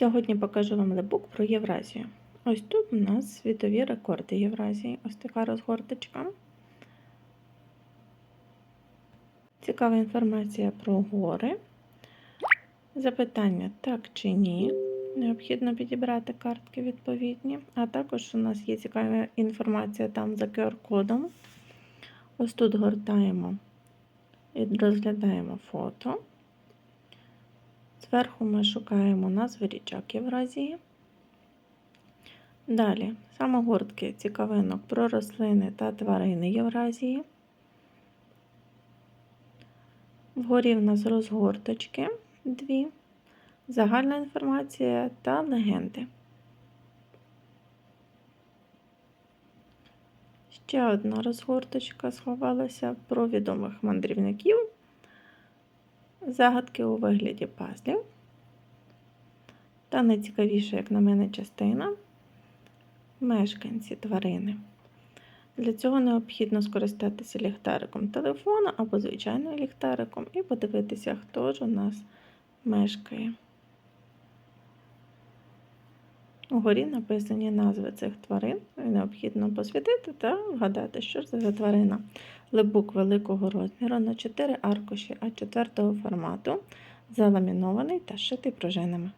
Сьогодні покажу вам лебук про Євразію. Ось тут у нас світові рекорди Євразії. Ось така розгорточка. Цікава інформація про гори. Запитання так чи ні. Необхідно підібрати картки відповідні. А також у нас є цікава інформація там за QR-кодом. Ось тут гортаємо і розглядаємо фото. Зверху ми шукаємо назви річок Євразії. Далі самогортки цікавинок про рослини та тварини Євразії. Вгорі в нас розгорточки дві, загальна інформація та легенди. Ще одна розгорточка сховалася про відомих мандрівників. Загадки у вигляді пазлів. Та найцікавіша, як на мене, частина мешканці тварини. Для цього необхідно скористатися ліхтариком телефона або звичайним ліхтариком і подивитися, хто ж у нас мешкає. Угорі написані назви цих тварин. Необхідно посвітити та вгадати, що це за тварина. Лебук великого розміру на 4 аркуші А4 формату, заламінований та шитий пружинами.